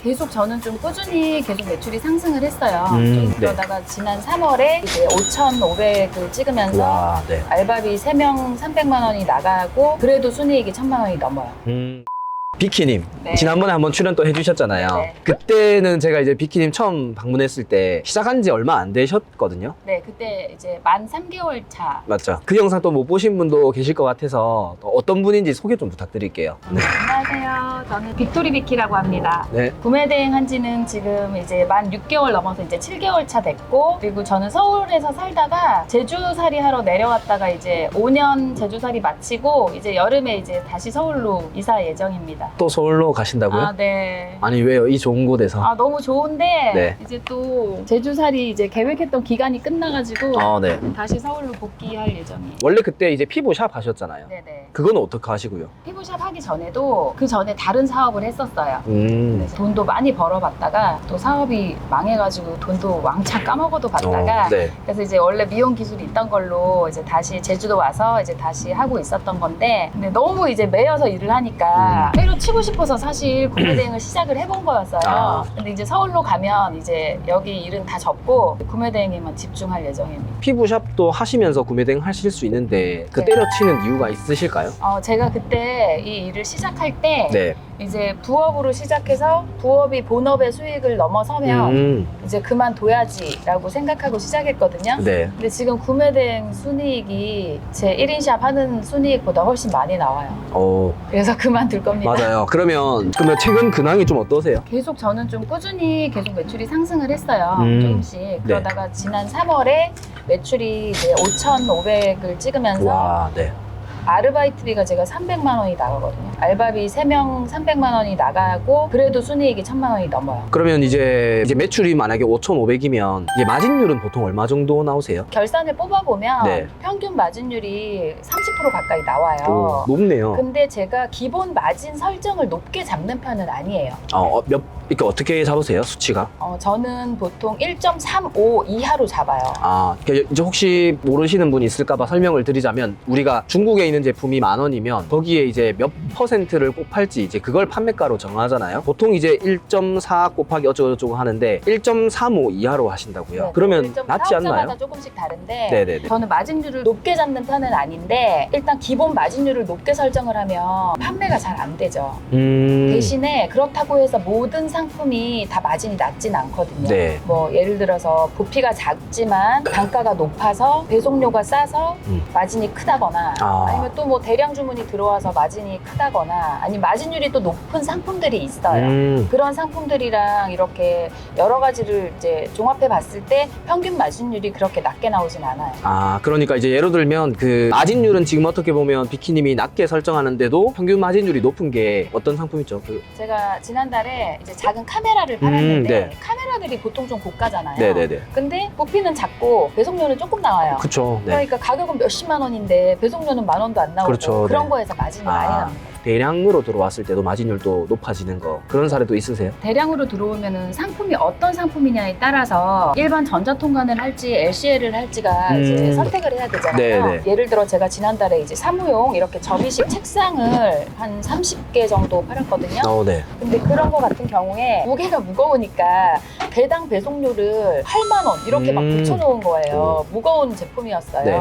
계속 저는 좀 꾸준히 계속 매출이 상승을 했어요. 음, 좀 네. 그러다가 지난 3월에 이제 5,500을 찍으면서 와, 네. 알바비 3명 300만 원이 나가고 그래도 순이익이 1,000만 원이 넘어요. 음. 비키님 네. 지난번에 한번 출연 또 해주셨잖아요. 네. 그때는 제가 이제 비키님 처음 방문했을 때 시작한 지 얼마 안 되셨거든요. 네, 그때 이제 만 3개월 차. 맞죠? 그 영상 또 못 보신 분도 계실 것 같아서 또 어떤 분인지 소개 좀 부탁드릴게요. 네. 안녕하세요. 저는 빅토리 비키라고 합니다. 네. 구매 대행 한 지는 지금 이제 만 6개월 넘어서 이제 7개월 차 됐고 그리고 저는 서울에서 살다가 제주살이 하러 내려왔다가 이제 5년 제주살이 마치고 이제 여름에 이제 다시 서울로 이사 예정입니다. 또 서울로 가신다고요? 아, 네. 아니 왜요? 이 좋은 곳에서. 아, 너무 좋은데 네. 이제 또 제주살이 이제 계획했던 기간이 끝나가지고 아, 네. 다시 서울로 복귀할 예정이에요. 원래 그때 이제 피부샵 하셨잖아요. 네네. 그건 어떻게 하시고요? 피부샵 하기 전에도 그 전에 다른 사업을 했었어요. 음. 그래서 돈도 많이 벌어봤다가 또 사업이 망해가지고 돈도 왕창 까먹어도 봤다가 어, 네. 그래서 이제 원래 미용 기술이 있던 걸로 이제 다시 제주도 와서 이제 다시 하고 있었던 건데 근데 너무 이제 매여서 일을 하니까 음. 때려치고 싶어서 사실 구매 대행을 시작을 해본 거였어요. 아. 근데 이제 서울로 가면 이제 여기 일은 다 접고 구매 대행에만 집중할 예정입니다. 피부샵도 하시면서 구매 대행 하실 수 있는데 그 네. 때려치는 이유가 있으실까요? 어, 제가 그때 이 일을 시작할 때 네. 이제 부업으로 시작해서 부업이 본업의 수익을 넘어서면 음. 이제 그만둬야지라고 생각하고 시작했거든요. 네. 근데 지금 구매대행 순이익이 제 1인샵 하는 순이익보다 훨씬 많이 나와요. 어, 그래서 그만둘 겁니다. 맞아요. 그러면 그러면 최근 근황이 좀 어떠세요? 계속 저는 좀 꾸준히 계속 매출이 상승을 했어요. 음. 조금씩. 그러다가 지난 3월에 매출이 이제 5,500을 찍으면서 와, 네. 아르바이트비가 제가 300만 원이 나가거든요. 알바비 3명 300만 원이 나가고 그래도 순이익이 1,000만 원이 넘어요. 그러면 이제 이제 매출이 만약에 5,500이면 이제 마진율은 보통 얼마 정도 나오세요? 결산을 뽑아보면 네. 평균 마진율이 30% 가까이 나와요. 오, 높네요. 근데 제가 기본 마진 설정을 높게 잡는 편은 아니에요. 어, 어, 몇 이렇게 어떻게 잡으세요? 수치가? 어, 저는 보통 1.35 이하로 잡아요. 아, 그 이제 혹시 모르시는 분이 있을까봐 설명을 드리자면 우리가 중국에 있는 제품이 만 원이면 거기에 이제 몇 퍼센트를 곱할지 이제 그걸 판매가로 정하잖아요. 보통 이제 1.4 곱하기 어쩌고저쩌고 하는데 1.35 이하로 하신다고요. 네, 그러면 1.4 낫지 않나요? 사업자마다 조금씩 다른데 네네네. 저는 마진율을 높게 잡는 편은 아닌데 일단 기본 마진율을 높게 설정을 하면 판매가 잘 안 되죠. 음. 대신에 그렇다고 해서 모든 상품이 다 마진이 낮진 않거든요. 네. 뭐 예를 들어서 부피가 작지만 단가가 높아서 배송료가 싸서 음. 마진이 크다거나 아. 아니면 또 뭐 대량 주문이 들어와서 마진이 크다거나 아니면 마진율이 또 높은 상품들이 있어요. 음. 그런 상품들이랑 이렇게 여러 가지를 이제 종합해 봤을 때 평균 마진율이 그렇게 낮게 나오진 않아요. 아, 그러니까 이제 예를 들면 그 마진율은 지금 어떻게 보면 비키님이 낮게 설정하는데도 평균 마진율이 높은 게 어떤 상품이죠? 그, 제가 지난달에 이제 작은 카메라를 팔았는데 네. 카메라들이 보통 좀 고가잖아요. 네네네. 근데 부피는 작고 배송료는 조금 나와요. 그쵸. 네. 그러니까 가격은 몇십만 원인데 배송료는 만 원도 안 나오고 그렇죠, 런 네. 거에서 마진이 아. 많이 납니다. 대량으로 들어왔을 때도 마진율도 높아지는 거 그런 사례도 있으세요? 대량으로 들어오면은 상품이 어떤 상품이냐에 따라서 일반 전자통관을 할지 LCL을 할지가 음. 이제 선택을 해야 되잖아요. 네 네. 예를 들어 제가 지난달에 이제 사무용 이렇게 접이식 책상을 한 30개 정도 팔았거든요. 어, 네. 근데 그런 거 같은 경우에 무게가 무거우니까 배당 배송료를 8만 원 이렇게 막 음. 붙여놓은 거예요. 무거운 제품이었어요. 네.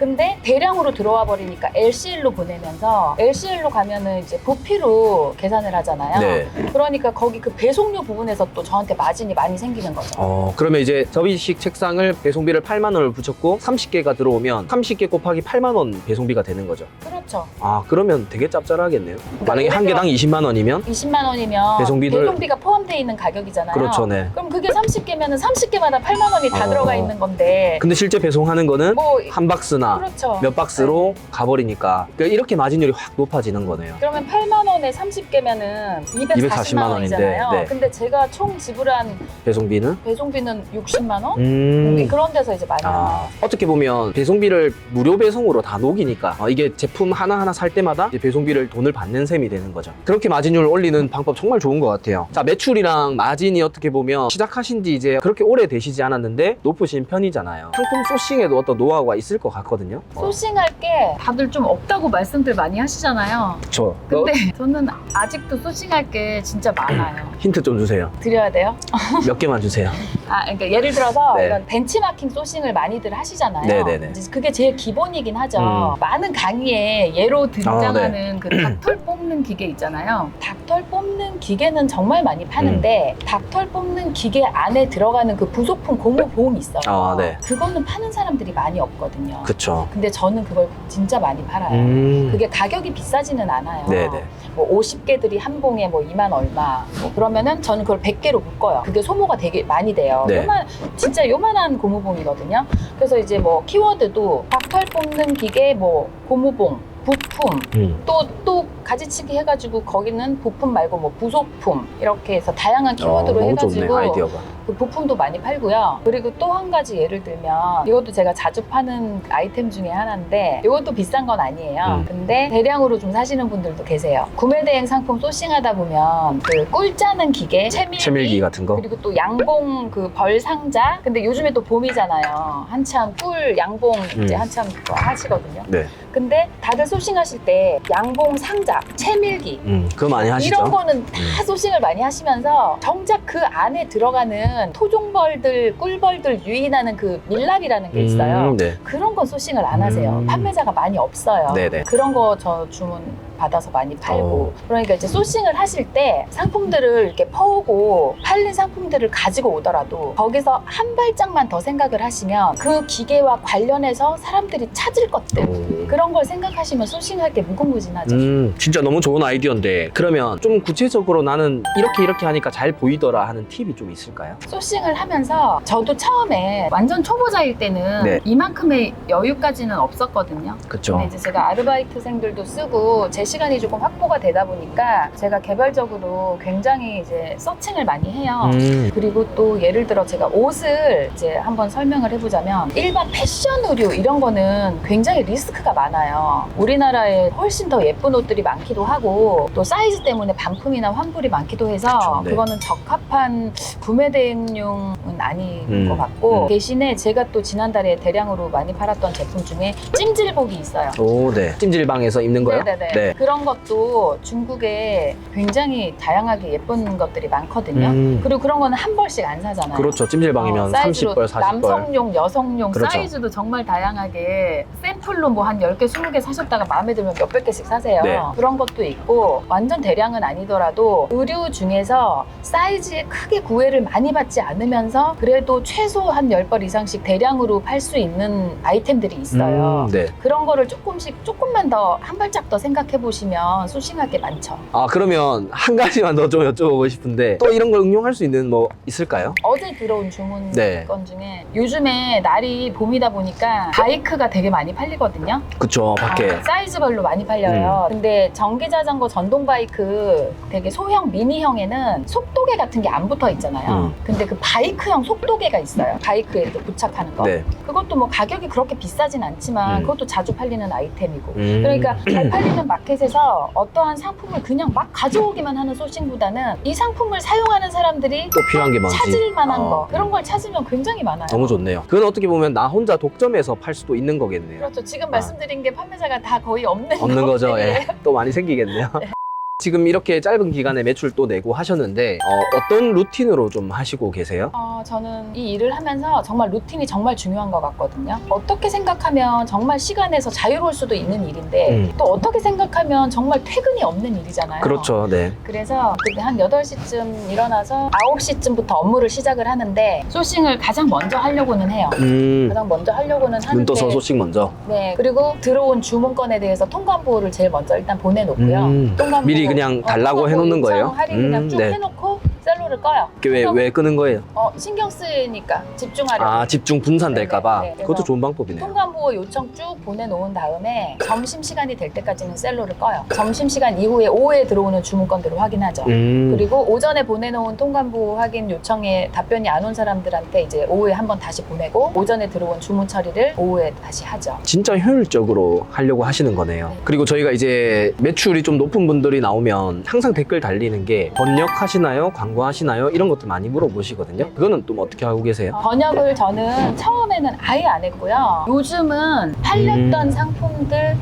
근데 대량으로 들어와 버리니까 LCL로 보내면서 LCL로 가면은 이제 부피로 계산을 하잖아요. 네. 그러니까 거기 그 배송료 부분에서 또 저한테 마진이 많이 생기는 거죠. 어, 그러면 이제 접이식 책상을 배송비를 8만 원을 붙였고 30개가 들어오면 30개 곱하기 8만 원 배송비가 되는 거죠. 그렇죠. 아, 그러면 되게 짭짤하겠네요. 만약에 예를 한 개당 20만 원이면 20만 원이면 배송비를- 배송비가 포함되어 있는 가격이잖아요. 그렇죠, 네. 그럼 그게 30개면은 30개마다 8만 원이 다 어. 들어가 있는 건데 근데 실제 배송하는 거는 뭐 한 박스나 그렇죠. 몇 박스로 가버리니까 그러니까 이렇게 마진율이 확 높아지는 거네요. 그러면 8만 원에 30개면은 240만, 240만 원이잖아요. 원인데, 네. 근데 제가 총 지불한 배송비는 배송비는 60만 원? 음. 그런 데서 이제 많이 나와요. 아, 어떻게 보면 배송비를 무료 배송으로 다 녹이니까 어, 이게 제품 하나하나 살 때마다 이제 배송비를 돈을 받는 셈이 되는 거죠. 그렇게 마진율을 올리는 방법 정말 좋은 것 같아요. 자, 매출이랑 마진이 어떻게 보면 시작하신 지 이제 그렇게 오래 되시지 않았는데 높으신 편이잖아요. 상품 소싱에도 어떤 노하우가 있을 것 같거든요. 많거든요. 어, 소싱할 게 다들 좀 없다고 말씀들 많이 하시잖아요. 저 근데 저는 아직도 소싱할 게 진짜 많아요. 힌트 좀 주세요. 드려야 돼요? 몇 개만 주세요. 아, 그러니까 예를 들어서 네. 이런 벤치마킹 소싱을 많이들 하시잖아요. 네네네. 이제 그게 제일 기본이긴 하죠. 음. 많은 강의에 예로 등장하는 아, 그 닭털 뽑는 기계 있잖아요. 닭털 뽑는 기계는 정말 많이 파는데 음. 닭털 뽑는 기계 안에 들어가는 그 부속품 고무 보험이 있어요. 아, 네. 그거는 파는 사람들이 많이 없거든요. 그쵸. 근데 저는 그걸 진짜 많이 팔아요. 음. 그게 가격이 비싸지는 않아요. 네네. 뭐 50개들이 한 봉에 뭐 2만 얼마. 뭐 그러면은 저는 그걸 100개로 묶어요. 그게 소모가 되게 많이 돼요. 네. 요만, 진짜 요만한 고무봉이거든요. 그래서 이제 뭐 키워드도 닭털 뽑는 기계 뭐 고무봉, 부품, 음. 또, 또 가지치기 해가지고 거기는 부품 말고 뭐 부속품 이렇게 해서 다양한 키워드로 어, 너무 좋네, 해가지고 아이디어가. 그 부품도 많이 팔고요. 그리고 또 한 가지 예를 들면 이것도 제가 자주 파는 아이템 중에 하나인데 이것도 비싼 건 아니에요. 음. 근데 대량으로 좀 사시는 분들도 계세요. 구매 대행 상품 소싱하다 보면 그 꿀 짜는 기계, 채밀기, 채밀기 같은 거. 그리고 또 양봉 그 벌 상자. 근데 요즘에 또 봄이잖아요. 한참 꿀 양봉 이제 음. 한참 그거 하시거든요. 네. 근데 다들 소싱하실 때 양봉 상자, 채밀기 음, 그거 많이 하시죠. 이런 거는 다 음. 소싱을 많이 하시면서 정작 그 안에 들어가는 토종벌들, 꿀벌들 유인하는 그 밀랍이라는 게 있어요. 음, 네. 그런 건 소싱을 안 하세요. 음. 판매자가 많이 없어요. 네네. 그런 거 저 주문 받아서 많이 팔고. 어. 그러니까 이제 소싱을 하실 때 상품들을 이렇게 퍼오고 팔린 상품들을 가지고 오더라도 거기서 한 발짝만 더 생각을 하시면 그 기계와 관련해서 사람들이 찾을 것들 오. 그런 걸 생각하시면 소싱할 게 무궁무진하죠. 음, 진짜 너무 좋은 아이디어인데 그러면 좀 구체적으로 나는 이렇게 이렇게 하니까 잘 보이더라 하는 팁이 좀 있을까요? 소싱을 하면서 저도 처음에 완전 초보자일 때는 네. 이만큼의 여유까지는 없었거든요. 그쵸. 근데 이제 제가 아르바이트생들도 쓰고 제 시간이 조금 확보가 되다 보니까 제가 개발적으로 굉장히 이제 서칭을 많이 해요. 음, 그리고 또 예를 들어 제가 옷을 이제 한번 설명을 해보자면 일반 패션 의류 이런 거는 굉장히 리스크가 많아요. 우리나라에 훨씬 더 예쁜 옷들이 많기도 하고 또 사이즈 때문에 반품이나 환불이 많기도 해서 그쵸, 네. 그거는 적합한 구매 대행용은 아닌 음, 것 같고 음. 대신에 제가 또 지난달에 대량으로 많이 팔았던 제품 중에 찜질복이 있어요. 오, 네. 찜질방에서 입는 거요? 네네네. 네. 그런 것도 중국에 굉장히 다양하게 예쁜 것들이 많거든요. 음, 그리고 그런 거는 한 벌씩 안 사잖아요. 그렇죠. 찜질방이면 어, 사이즈로 30벌, 40벌. 남성용, 여성용 그렇죠. 사이즈도 정말 다양하게 샘플로 뭐 한 10개, 20개 사셨다가 마음에 들면 몇백 개씩 사세요. 네. 그런 것도 있고 완전 대량은 아니더라도 의류 중에서 사이즈에 크게 구애를 많이 받지 않으면서 그래도 최소 한 10벌 이상씩 대량으로 팔 수 있는 아이템들이 있어요. 음, 네. 그런 거를 조금씩 조금만 더 한 발짝 더 생각해 보 시면 소싱할 게 많죠. 아, 그러면 한 가지만 더 좀 여쭤보고 싶은데 또 이런 걸 응용할 수 있는 뭐 있을까요? 어제 들어온 주문 네. 건 중에 요즘에 날이 봄이다 보니까 바이크가 되게 많이 팔리거든요. 그쵸, 밖에. 아, 사이즈별로 많이 팔려요. 음. 근데 전기 자전거 전동 바이크 되게 소형 미니형에는 속도계 같은 게 안 붙어 있잖아요. 음. 근데 그 바이크형 속도계가 있어요. 바이크에 이렇게 부착하는 거. 네. 그것도 뭐 가격이 그렇게 비싸진 않지만 음. 그것도 자주 팔리는 아이템이고. 음. 그러니까 잘 팔리는 마켓 에서 어떠한 상품을 그냥 막 가져오기만 하는 소싱보다는 이 상품을 사용하는 사람들이 또 필요한 게 많지. 찾을 만한 어. 거 그런 걸 찾으면 굉장히 많아요. 너무 좋네요. 그건 어떻게 보면 나 혼자 독점해서 팔 수도 있는 거겠네요. 그렇죠. 지금 아. 말씀드린 게 판매자가 다 거의 없는 없는 거죠. 예. 또 많이 생기겠네요. 지금 이렇게 짧은 기간에 매출 또 내고 하셨는데 어, 떤 루틴으로 좀 하시고 계세요? 어, 저는 이 일을 하면서 정말 루틴이 정말 중요한 것 같거든요. 어떻게 생각하면 정말 시간에서 자유로울 수도 있는 일인데 음. 또 어떻게 생각하면 정말 퇴근이 없는 일이잖아요. 그렇죠. 네. 그래서 그때 한 8시쯤 일어나서 9시쯤부터 업무를 시작을 하는데 소싱을 가장 먼저 하려고는 해요. 음. 가장 먼저 하려고는 하는데 눈 떠서 소식 먼저. 네 그리고 들어온 주문건에 대해서 통관보호를 제일 먼저 일단 보내놓고요. 음. 통관보호, 미리 그냥 달라고 통관보호 해놓는 거예요? 할인 그냥 음, 쭉 네. 해놓고 셀로를 꺼요. 왜, 그래서 왜 끄는 거예요? 어, 신경 쓰이니까 집중하려고. 아, 집중 분산될까봐. 네, 네, 네. 그것도 그래서 좋은 방법이네요. 통관보호 요청 쭉 보내놓은 다음에 점심시간이 될 때까지는 셀로를 꺼요. 점심시간 이후에 오후에 들어오는 주문건들을 확인하죠. 음. 그리고 오전에 보내놓은 통관보호 확인 요청에 답변이 안 온 사람들한테 이제 오후에 한번 다시 보내고 오전에 들어온 주문 처리를 오후에 다시 하죠. 진짜 효율적으로 하려고 하시는 거네요. 네. 그리고 저희가 이제 매출이 좀 높은 분들이 나오면 항상 댓글 달리는 게 번역하시나요? 광고하시나요? 이런 것도 많이 물어보시거든요. 그거는 또 어떻게 하고 계세요? 번역을 저는 처음에는 아예 안 했고요. 요즘 지금은 팔렸던 음. 상품들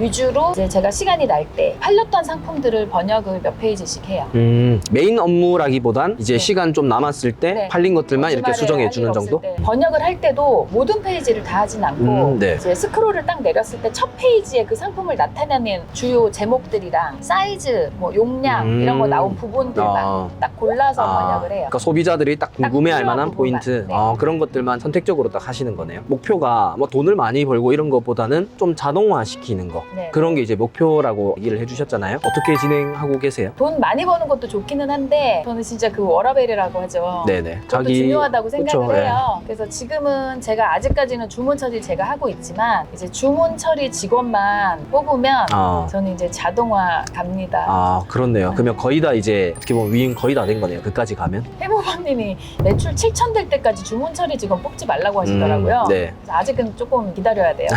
위주로 이제 제가 시간이 날 때 팔렸던 상품들을 번역을 몇 페이지씩 해요. 음, 메인 업무라기보단 이제 네. 시간 좀 남았을 때 네. 팔린 것들만 이렇게 주말에 수정해 할 주는 일 정도? 때. 번역을 할 때도 모든 페이지를 다 하진 않고 음, 네. 이제 스크롤을 딱 내렸을 때 첫 페이지에 그 상품을 나타내는 주요 제목들이랑 사이즈, 뭐 용량 음. 이런 거 나온 부분들만 아. 딱 골라서 아, 번역을 해요. 그러니까 소비자들이 딱 궁금해할 필요한 만한 부분만. 포인트 네. 어, 그런 것들만 선택적으로 딱 하시는 거네요. 목표가 뭐 돈을 많이 벌고 이런 것보다는 좀 자동화 시키는 거 네. 그런 게 이제 목표라고 얘기를 해주셨잖아요. 어떻게 진행하고 계세요? 돈 많이 버는 것도 좋기는 한데 저는 진짜 그 워라벨이라고 하죠. 네네. 그것도 중요하다고 생각을 그쵸, 네. 해요. 그래서 지금은 제가 아직까지는 주문 처리 제가 하고 있지만 이제 주문 처리 직원만 뽑으면 아, 저는 이제 자동화 갑니다. 아 그렇네요. 그러면 거의 다 이제 어떻게 보면 위임 거의 다 된 거네요. 그까지 가면. 해모방님이 매출 7천 될 때까지 주문 처리 직원 뽑지 말라고 하시더라고요. 음, 네. 그래서 아직은 조금 기다려야 돼요.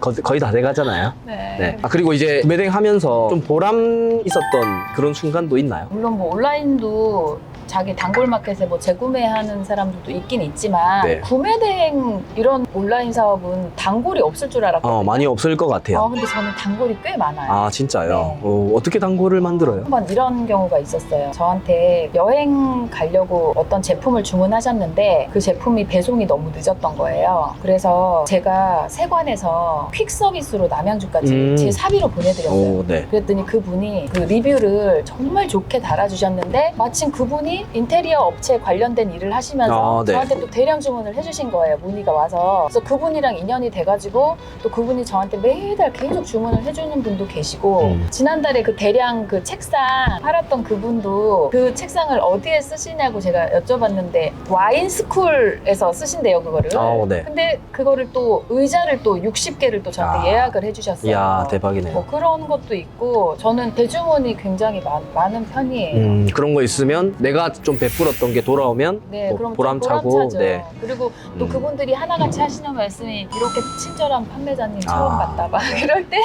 거, 거의 다 돼가잖아요. 네. 네. 아, 그리고 이제 구매대행 하면서 좀 보람 있었던 그런 순간도 있나요? 물론 뭐 온라인도 자기 단골 마켓에 뭐 재구매하는 사람들도 있긴 있지만 네. 구매 대행 이런 온라인 사업은 단골이 없을 줄 알았거든요. 어, 많이 없을 것 같아요. 어, 근데 저는 단골이 꽤 많아요. 아 진짜요? 네. 어, 어떻게 단골을 만들어요? 한번 이런 경우가 있었어요. 저한테 여행 가려고 어떤 제품을 주문하셨는데 그 제품이 배송이 너무 늦었던 거예요. 그래서 제가 세관에서 퀵 서비스로 남양주까지 음. 제 사비로 보내드렸어요. 오, 네. 그랬더니 그분이 그 리뷰를 정말 좋게 달아주셨는데 마침 그분이 인테리어 업체 관련된 일을 하시면서 아, 네. 저한테 또 대량 주문을 해주신 거예요. 문의가 와서. 그래서 그분이랑 인연이 돼가지고 또 그분이 저한테 매달 계속 주문을 해주는 분도 계시고 음. 지난달에 그 대량 그 책상 팔았던 그분도 그 책상을 어디에 쓰시냐고 제가 여쭤봤는데 와인 스쿨에서 쓰신대요 그거를. 아, 네. 근데 그거를 또 의자를 또 60개를 또 저한테 아. 예약을 해주셨어요. 이야 대박이네요. 뭐 그런 것도 있고 저는 대주문이 굉장히 많, 많은 편이에요. 음, 그런 거 있으면 내가 좀 베풀었던 게 돌아오면 네, 뭐 그럼 좀 보람차고, 보람차죠. 네. 그리고 또 음. 그분들이 하나같이 하시는 말씀이 이렇게 친절한 판매자님 처음 아. 봤다 막 이럴 때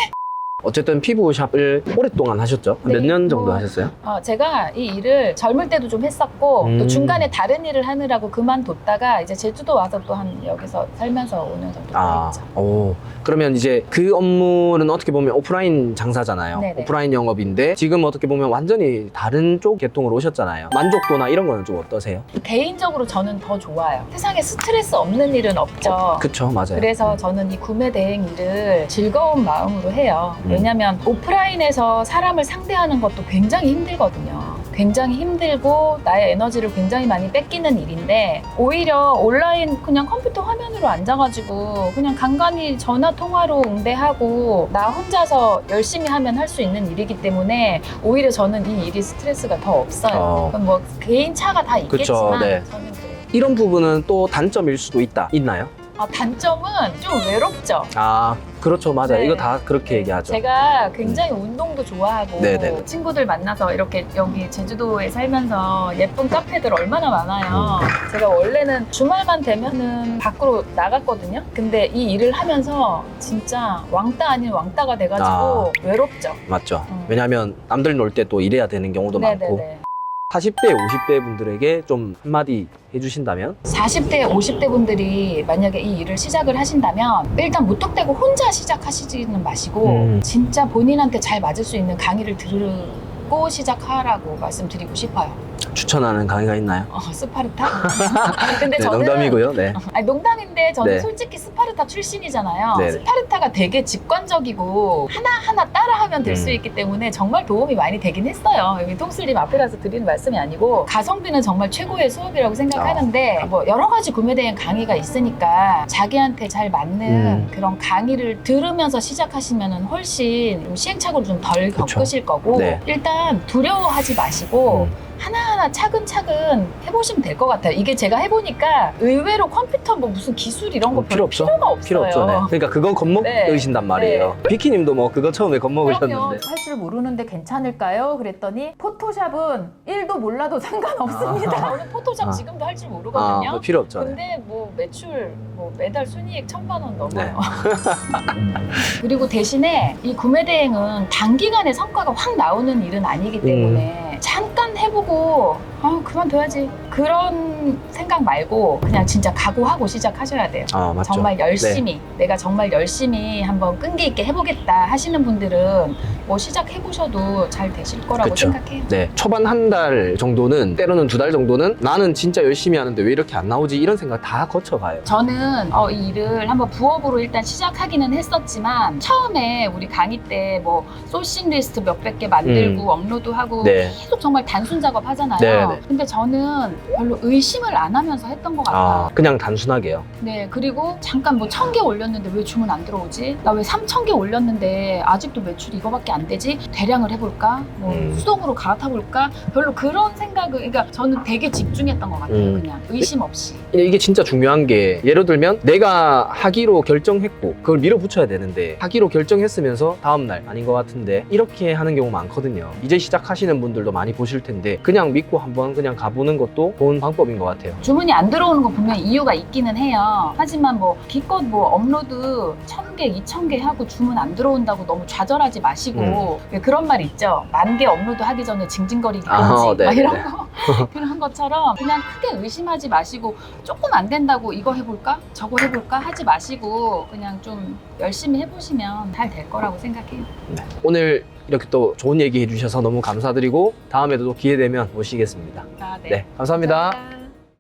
어쨌든 피부샵을 오랫동안 하셨죠? 네, 몇 년 정도 뭐, 하셨어요? 어, 제가 이 일을 젊을 때도 좀 했었고 음. 또 중간에 다른 일을 하느라고 그만뒀다가 이제 제주도 와서 또 한 여기서 살면서 5년 정도 아, 했죠. 오. 그러면 이제 그 업무는 어떻게 보면 오프라인 장사잖아요. 네네. 오프라인 영업인데 지금 어떻게 보면 완전히 다른 쪽 계통으로 오셨잖아요. 만족도나 이런 거는 좀 어떠세요? 개인적으로 저는 더 좋아요. 세상에 스트레스 없는 일은 없죠. 그쵸, 맞아요. 그래서 저는 이 구매 대행 일을 즐거운 마음으로 해요. 음. 왜냐면 오프라인에서 사람을 상대하는 것도 굉장히 힘들거든요. 굉장히 힘들고 나의 에너지를 굉장히 많이 뺏기는 일인데 오히려 온라인 그냥 컴퓨터 화면으로 앉아가지고 그냥 간간히 전화 통화로 응대하고 나 혼자서 열심히 하면 할 수 있는 일이기 때문에 오히려 저는 이 일이 스트레스가 더 없어요. 어. 그럼 뭐 개인 차가 다 있겠지만 네. 저는 그래요. 이런 부분은 또 단점일 수도 있다. 있나요? 아, 단점은 좀 외롭죠. 아, 그렇죠. 맞아 요. 네. 이거 다 그렇게 얘기하죠. 제가 굉장히 운동도 좋아하고 네네. 친구들 만나서 이렇게 여기 제주도에 살면서 예쁜 카페들 얼마나 많아요. 음. 제가 원래는 주말만 되면은 밖으로 나갔거든요. 근데 이 일을 하면서 진짜 왕따 아닌 왕따가 돼가지고 아. 외롭죠. 맞죠. 음. 왜냐하면 남들 놀 때 또 일해야 되는 경우도 많고 네네네. 40대, 50대 분들에게 좀 한마디 해주신다면 40대, 50대 분들이 만약에 이 일을 시작을 하신다면 일단 무턱대고 혼자 시작하시지는 마시고 음. 진짜 본인한테 잘 맞을 수 있는 강의를 들고 시작하라고 말씀드리고 싶어요. 추천하는 강의가 있나요? 어, 스파르타? 근데 네, 저는 농담이고요. 네. 아니, 농담인데 저는 네. 솔직히 스파르타 출신이잖아요. 네네. 스파르타가 되게 직관적이고 하나하나 따라하면 될 수 음. 있기 때문에 정말 도움이 많이 되긴 했어요. 여기 통슬님 앞이라서 드리는 말씀이 아니고 가성비는 정말 최고의 수업이라고 생각하는데 아. 뭐 여러 가지 구매 대행 강의가 있으니까 자기한테 잘 맞는 음. 그런 강의를 들으면서 시작하시면 훨씬 좀 시행착오를 좀 덜. 겪으실 거고 네. 일단 두려워하지 마시고 음. 하나하나 차근차근 해보시면 될 것 같아요. 이게 제가 해보니까 의외로 컴퓨터 뭐 무슨 기술 이런 거 어, 필요 없어. 필요가 없어요. 필요 없죠. 네. 그러니까 그거 겁먹으신단 네. 말이에요. 비키님도 뭐 그거 처음에. 겁먹으셨는데. 할 줄 모르는데 괜찮을까요? 그랬더니 포토샵은 1도 몰라도 상관없습니다. 저는 포토샵 아. 지금도 할 줄 아, 모르거든요. 그거 필요 없죠. 네. 근데 뭐 매출 뭐 매달 순이익 천만 원 넘어요. 네. 그리고 대신에 이 구매 대행은 단기간에 성과가 확 나오는 일은 아니기 때문에 음. 잠깐 해보고 아 그만둬야지 그런 생각 말고 그냥 진짜 각오하고 시작하셔야 돼요. 아 맞죠. 정말 열심히 내가 정말 열심히 한번 끈기 있게 해보겠다 하시는 분들은 뭐 시작해 보셔도 잘 되실 거라고 그쵸. 생각해요. 네, 초반 한 달 정도는 때로는 두 달 정도는 나는 진짜 열심히 하는데 왜 이렇게 안 나오지 이런 생각 다 거쳐가요. 저는 어, 이 일을 한번 부업으로 일단 시작하기는 했었지만 처음에 우리 강의 때 뭐 소싱 리스트 몇백 개 만들고 업로드하고 네. 계속 정말 단순 작업 하잖아요. 네, 네. 근데 저는 별로 의심을 안 하면서 했던 것 같아요. 아 그냥 단순하게요. 네, 그리고 잠깐 뭐 천 개 올렸는데 왜 주문 안 들어오지? 나 왜 삼천 개 올렸는데 아직도 매출이 이거밖에 안 되지? 대량을 해볼까? 뭐 음. 수동으로 갈아타볼까? 별로 그런 생각을, 그러니까 저는 되게 집중했던 것 같아요. 음. 그냥 의심 없이. 이게 진짜 중요한 게 예를 들면 내가 하기로 결정했고 그걸 밀어붙여야 되는데 하기로 결정했으면서 다음날 아닌 것 같은데 이렇게 하는 경우 많거든요 이제 시작하시는 분들도 많이 보실 텐데 그냥 믿고 한번 그냥 가보는 것도 좋은 방법인 것 같아요 주문이 안 들어오는 거 분명히 이유가 있기는 해요. 하지만 뭐 기껏 뭐 업로드 천 개, 이천 개 하고 주문 안 들어온다고 너무 좌절하지 마시고 왜 그런 말 있죠. 만 개 업로드 하기 전에 징징거리기 음. 아, 네, 막 이런 네. 거 그런 것처럼 그냥 크게 의심하지 마시고 조금 안 된다고 이거 해볼까 저거 해볼까 하지 마시고 그냥 좀 열심히 해보시면 잘 될 거라고 생각해요. 오늘 이렇게 또 좋은 얘기 해주셔서 너무 감사드리고 다음에도 또 기회 되면 모시겠습니다 아, 네 감사합니다. 감사합니다.